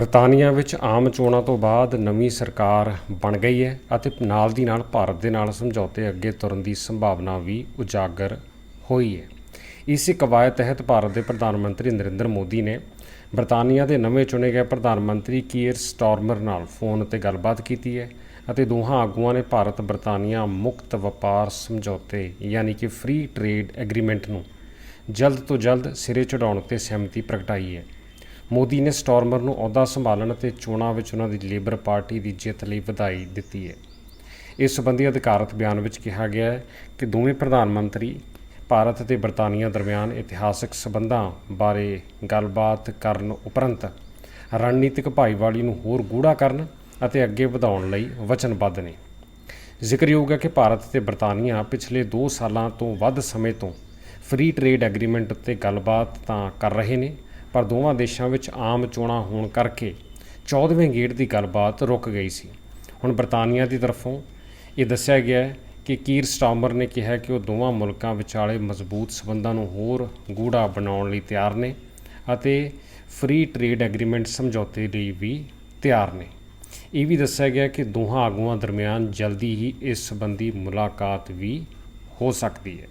ਬਰਤਾਨੀਆ ਵਿੱਚ ਆਮ ਚੋਣਾਂ ਤੋਂ ਬਾਅਦ ਨਵੀਂ ਸਰਕਾਰ ਬਣ ਗਈ ਹੈ ਅਤੇ ਨਾਲ ਦੀ ਨਾਲ ਭਾਰਤ ਦੇ ਨਾਲ ਸਮਝੌਤੇ ਅੱਗੇ ਤੁਰਨ ਦੀ ਸੰਭਾਵਨਾ ਵੀ ਉਜਾਗਰ ਹੋਈ ਹੈ। ਇਸੇ ਕਵਾਇਦ ਤਹਿਤ ਭਾਰਤ ਦੇ ਪ੍ਰਧਾਨ ਮੰਤਰੀ ਨਰਿੰਦਰ ਮੋਦੀ ਨੇ ਬਰਤਾਨੀਆ ਦੇ ਨਵੇਂ ਚੁਣੇ ਗਏ ਪ੍ਰਧਾਨ ਮੰਤਰੀ ਕੀਅਰ ਸਟਾਰਮਰ ਨਾਲ ਫੋਨ ਤੇ ਗੱਲਬਾਤ ਕੀਤੀ ਹੈ ਅਤੇ ਦੋਹਾਂ ਆਗੂਆਂ ਨੇ ਭਾਰਤ ਬਰਤਾਨੀਆ ਮੁਕਤ ਵਪਾਰ ਸਮਝੌਤੇ ਯਾਨੀ ਕਿ ਫ੍ਰੀ ਟ੍ਰੇਡ ਐਗਰੀਮੈਂਟ ਨੂੰ ਜਲਦ ਤੋਂ ਜਲਦ ਸਿਰੇ ਚੜਾਉਣ ਤੇ ਸਹਿਮਤੀ ਪ੍ਰਗਟਾਈ ਹੈ। ਮੋਦੀ ਨੇ ਸਟਾਰਮਰ ਨੂੰ ਅਹੁਦਾ ਸੰਭਾਲਣ ਅਤੇ ਚੋਣਾਂ ਵਿੱਚ ਉਹਨਾਂ ਦੀ ਲੇਬਰ ਪਾਰਟੀ ਦੀ ਜਿੱਤ ਲਈ ਵਧਾਈ ਦਿੱਤੀ ਹੈ। ਇਸ ਸੰਬੰਧੀ ਅਧਿਕਾਰਤ ਬਿਆਨ ਵਿੱਚ ਕਿਹਾ ਗਿਆ ਹੈ ਕਿ ਦੋਵੇਂ ਪ੍ਰਧਾਨ ਮੰਤਰੀ ਭਾਰਤ ਅਤੇ ਬਰਤਾਨੀਆ ਦਰਮਿਆਨ ਇਤਿਹਾਸਕ ਸਬੰਧਾਂ ਬਾਰੇ ਗੱਲਬਾਤ ਕਰਨ ਉਪਰੰਤ ਰਣਨੀਤਿਕ ਭਾਈਵਾਲੀ ਨੂੰ ਹੋਰ ਗੂੜ੍ਹਾ ਕਰਨ ਅਤੇ ਅੱਗੇ ਵਧਾਉਣ ਲਈ ਵਚਨਬੱਧ ਨੇ। ਜ਼ਿਕਰਯੋਗ ਹੈ ਕਿ ਭਾਰਤ ਅਤੇ ਬਰਤਾਨੀਆ ਪਿਛਲੇ 2 ਸਾਲਾਂ ਤੋਂ ਵੱਧ ਸਮੇਂ ਤੋਂ ਫ੍ਰੀ ਟ੍ਰੇਡ ਐਗਰੀਮੈਂਟ ਉੱਤੇ ਗੱਲਬਾਤ ਤਾਂ ਕਰ ਰਹੇ ਨੇ ਪਰ ਦੋਵਾਂ ਦੇਸ਼ਾਂ ਵਿੱਚ ਆਮ ਚੋਣਾਂ ਹੋਣ ਕਰਕੇ 14ਵੇਂ ਗੇੜ ਦੀ ਗੱਲਬਾਤ ਰੁਕ ਗਈ ਸੀ। ਹੁਣ ਬਰਤਾਨੀਆ ਦੀ ਤਰਫੋਂ ਇਹ ਦੱਸਿਆ ਗਿਆ ਹੈ ਕਿ ਕੀਰ ਸਟਾਰਮਰ ਨੇ ਕਿਹਾ ਕਿ ਉਹ ਦੋਵਾਂ ਮੁਲਕਾਂ ਵਿਚਾਲੇ ਮਜ਼ਬੂਤ ਸਬੰਧਾਂ ਨੂੰ ਹੋਰ ਗੂੜਾ ਬਣਾਉਣ ਲਈ ਤਿਆਰ ਨੇ ਅਤੇ ਫ੍ਰੀ ਟ੍ਰੇਡ ਐਗਰੀਮੈਂਟ ਸਮਝੌਤੇ ਲਈ ਵੀ ਤਿਆਰ ਨੇ। ਇਹ ਵੀ ਦੱਸਿਆ ਗਿਆ ਕਿ ਦੋਹਾਂ ਆਗੂਆਂ ਦਰਮਿਆਨ ਜਲਦੀ ਹੀ ਇਸ ਸੰਬੰਧੀ ਮੁਲਾਕਾਤ ਵੀ ਹੋ ਸਕਦੀ ਹੈ।